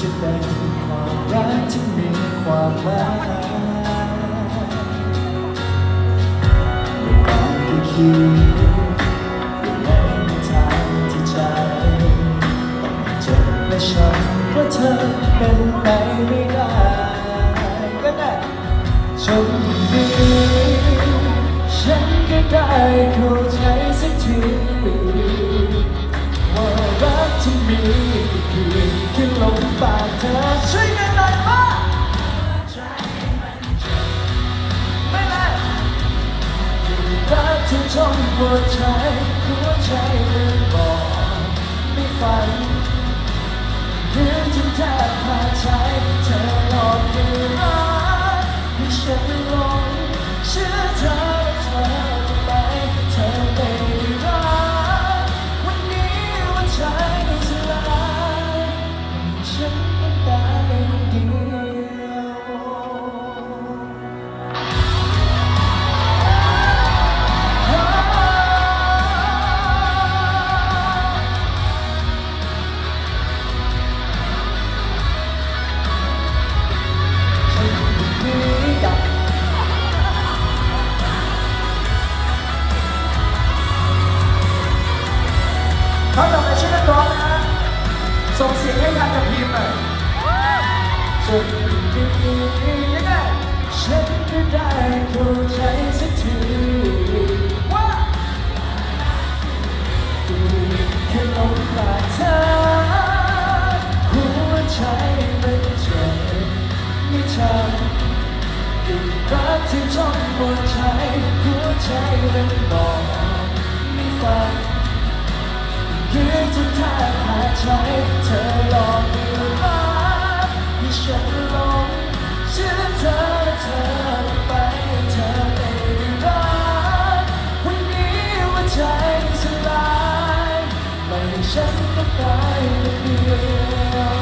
จะเป็นความรักที่มีความหมายไม่ต้องไปคิดว่าไม่มีทางที่ใจต้องเจ็บและช้ำเพราะเธอเป็นไปไม่ได้ก็ได้โชคดีฉันก็ได้เข้าใจสักที รักที่จงหัวใจหัวใจเธอบอกไม่ฝัน เขาต่อไปช่วยกันร้องนะฮะส่งเสียงให้ทันกับทีมหน่อยฉันดียังไงฉันก็ได้เข้าใจสักทีว่าแค่ลมปากเธอหัวใจมันเจ็บไม่ช้ำยิ่งรักที่จ้องหัวใจหัวใจมันบอกไม่ฟัง ยืนจนแทบขาดใจเธอหลอกให้รักให้ฉันหลงเชื่อเธอเธอไปเธอไม่ได้รักวันนี้ว่าใจสลายไม่ให้ฉันต้องตายคนเดียว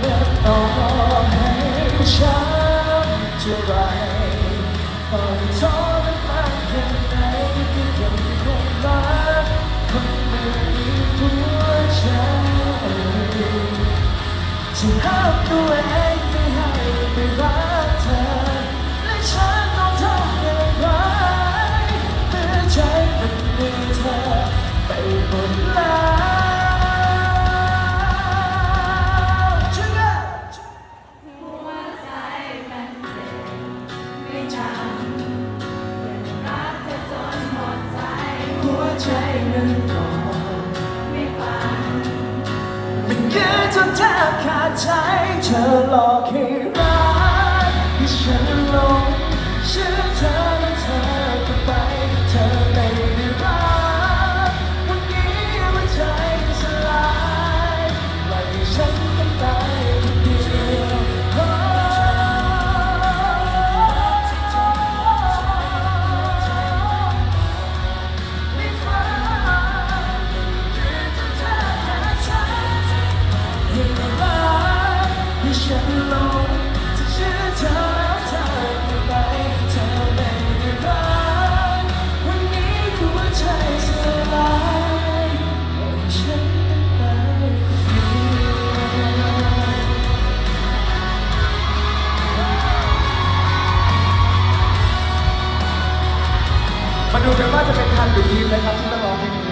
และต่อให้ฉันจะไรตองทร ใจมันมีเธอไปหมดแล้วช่วยกันหัวใจมันเจ็บไม่จำรักเธอจน จนแทบขาดใจเธอหลอก ดูกันว่าจะเป็นทันหรือทีมนะครับที่ต้องร้องเพลงนี้